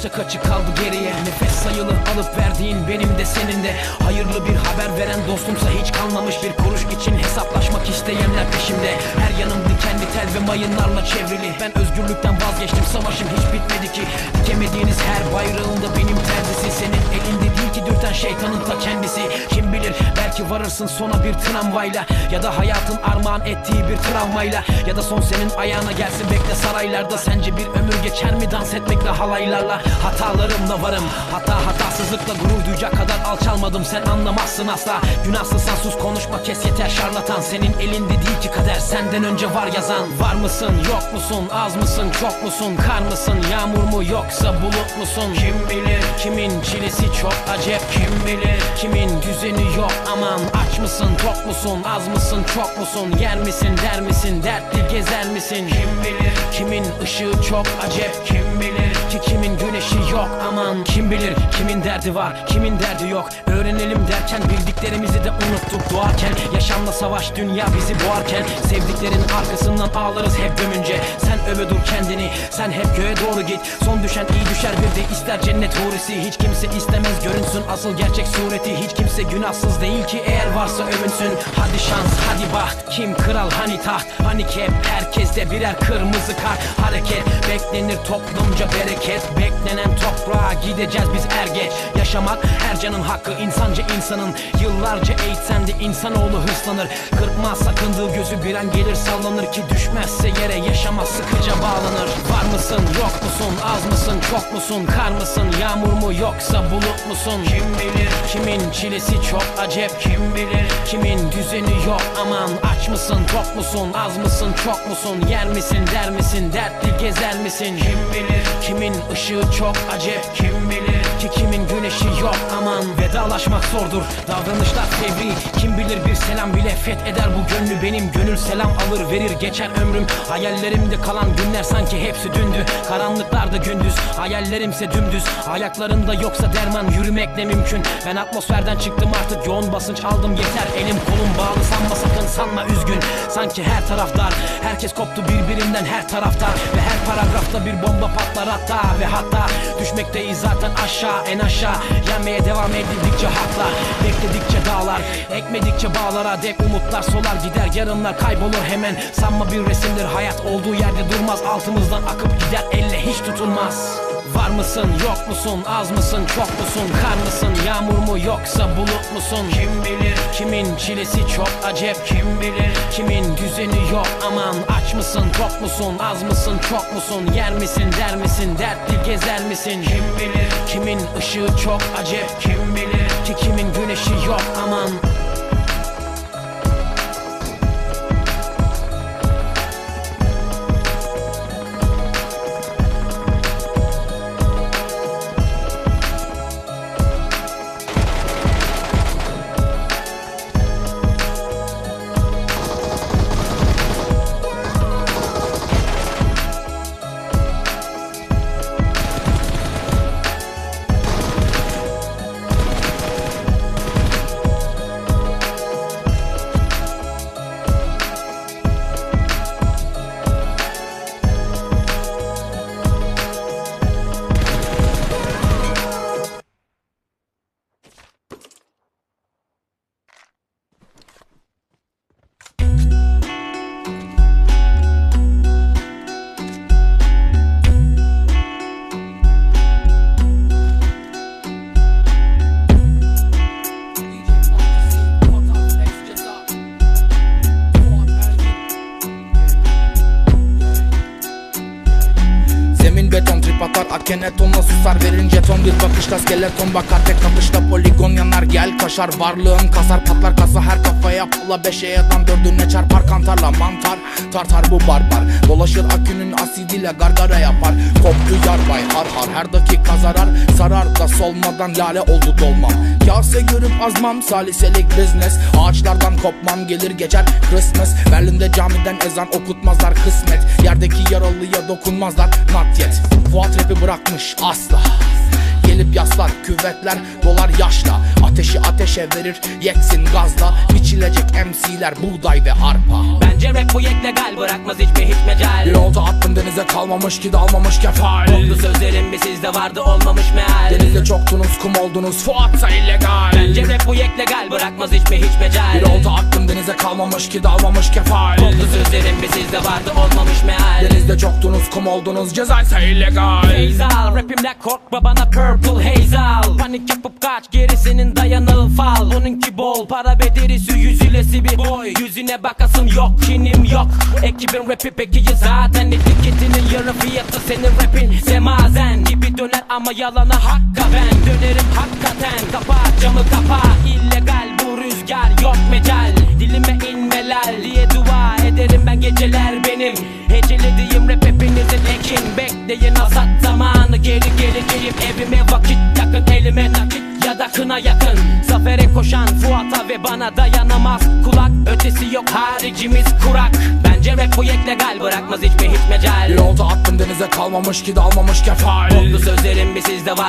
başta kaçı kaldı geriye. Nefes sayılı alıp verdiğin benim de senin de. Hayırlı bir haber veren dostumsa hiç kalmamış Bir kuruş için hesaplaşmak isteyenler peşimde. Her yanım dikenli tel ve mayınlarla çevrili. Ben özgürlükten vazgeçtim savaşım hiç bitmedi ki. Dikemediğiniz her bayrağında benim terzisi. Senin elinde değil ki dürten şeytanın ta kendisi. Kim bilir belki varırsın sona bir tramvayla. Ya da hayatın armağan ettiği bir travmayla. Ya da son senin ayağına gelsin bekle saraylarda. Sence bir ömür geçer mi? Dans etmekle halaylarla Hatalarımla varım. Hata hatasızlıkla gurur duyacak kadar alçalmadım. Sen anlamazsın asla. Günahsızsan sus konuşma kes yeter. Şarlatan Senin elinde değil ki kader. Senden önce var yazan. Var mısın yok musun az mısın çok musun Kar mısın yağmur mu yoksa bulut musun? Kim bilir kimin çilesi çok acep? Kim bilir kimin düzeni yok? Aman Aç mısın tok musun az mısın çok musun? Yer misin der misin dertli gezer misin? Kim bilir kimin ışığı çok acep? Kim bilir yok. Aman Kim bilir kimin derdi var kimin derdi yok. Öğrenelim derken bildiklerimizi de unuttuk doğarken. Yaşamla savaş dünya bizi boğarken. Sevdiklerin arkasından ağlarız hep gömünce Sen öve dur kendini. Sen hep göğe doğru git. Son düşen iyi düşer bir de ister cennet hurisi. Hiç kimse istemez görünsün asıl gerçek sureti. Hiç kimse günahsız değil ki eğer varsa övünsün. Hadi şans hadi baht. Kim kral hani taht? Hani ki hep herkeste birer kırmızı kart. Hareket beklenir toplumca bereket. Beklenen toprağa gideceğiz biz er geç. Yaşamak her canın hakkı. İnsanca insanın. Yıllarca eğitsen de insanoğlu hırslanır. Kırpmaz sakındığı gözü an gelir sallanır ki Düşmezse yere yaşamaz sıkıca bağlanır. Var mısın yok musun az mısın çok musun Kar mısın yağmur mu yoksa bulut musun? Kim bilir kimin çilesi çok acep? Kim bilir kimin düzeni yok? Aman Aç mısın tok musun az mısın çok musun? Yer misin der misin dertli gezer misin? Kim bilir kimin ışığı çok acep? Kim bilir ki kimin güneşi yok? Aman Vedalaşmak zordur davranışlar fevri Kim bilir bir selam bile fetheder bu gönlü. Benim gönül selam alır verir geçer ömrüm. Hayallerimde kalan günler sanki hepsi dündü. Karanlıklarda gündüz hayallerimse dümdüz. Ayaklarında yoksa derman yürümek ne mümkün. Ben atmosferden çıktım artık yoğun basınç aldım yeter. Elim kolum bağlı sanma sakın sanma üzgün. Sanki her taraf dar herkes koptu birbirinden her tarafta Ve her paragrafta bir bomba patlar hatta. Ve hatta Düşmekteyiz zaten aşağı en aşağı. Yenmeye devam edildikçe haklar Bekledikçe dağlar ekmedikçe bağlara Dep umutlar solar gider. Yarınlar kaybolur hemen. Sanma bir resimdir. Hayat olduğu yerde durmaz. Altımızdan akıp gider. Elle hiç tutulmaz Var mısın yok musun az mısın çok musun? Kar mısın yağmur mu yoksa bulut musun? Kim bilir kimin çilesi çok acep? Kim bilir kimin düzeni yok? Aman Aç mısın tok musun az mısın çok musun? Yer misin der misin dertli gezer misin? Kim bilir kimin ışığı çok acep? Kim bilir ki kimin güneşi yok? Aman Zemin beton trip atar akene tonla susar. Verince ton bir bakışla skeleton bakar. Tek atışta poligon yanar. Gel kaşar Varlığın kasar patlar kasa her kafaya Pula beşe yadan dördüne çarpar. Kantarla mantar tartar bu barbar. Dolaşır akünün asidiyle gargara yapar. Koptu yarbay har har. Her dakika zarar Sarar da solmadan lale oldu dolmam. Kase görüp azmam saliselik business. Ağaçlardan kopmam gelir geçer Christmas. Berlin'de camiden ezan okutmazlar kısmet. Yerdeki yaralıya dokunmazlar not yet Fuat rapi bırakmış asla. Gelip yaslar Küvetler dolar yaşla. Ateşi ateşe verir yeksin gazla. Biçilecek MC'ler buğday ve arpa. Bence rap bu yek legal bırakmaz hiçbir hiç mecal. Bir olta attım denize kalmamış ki dalmamış kefal. Oldu sözlerim bir sizde vardı olmamış meal. Denizde çoktunuz kum oldunuz Fuatsa illegal Bence rap bu yek legal bırakmaz hiçbir hiç mecal. Bir olta attım denize kalmamış ki dalmamış kefal. Oldu sözlerim bir sizde vardı olmamış meal. Denizde çoktunuz kum oldunuz cezaysa illegal Hazel Rapimle korkma bana purple hazel. Panik yapıp kaç gerisinin dayanığı fal Onunki bol. Para ve derisi yüzülesi bir boy Yüzüne bakasım yok kinim yok. Ekibin rapi peki zaten? Etiketinin yarı fiyatı senin rapin. Semazen gibi döner ama yalana hakka ben. Dönerim hakikaten kapa camı kapa. İllegal bu rüzgar yok mecal Dilime inmeler diye dua ederim ben geceler benim. Hecelediğim rap hepinizin ekin. Bekleyin hasat zamanı geri geleceğim Evime vakit yakın elime nakit ya da kına yakın ve bana dayanamaz. Kulak ötesi yok haricimiz kurak. Bence rap bu yek legal bırakmaz hiçbir hiç mecal olta attım denize kalmamış ki dalmamış kefal. Oldu sözlerim bir sizde var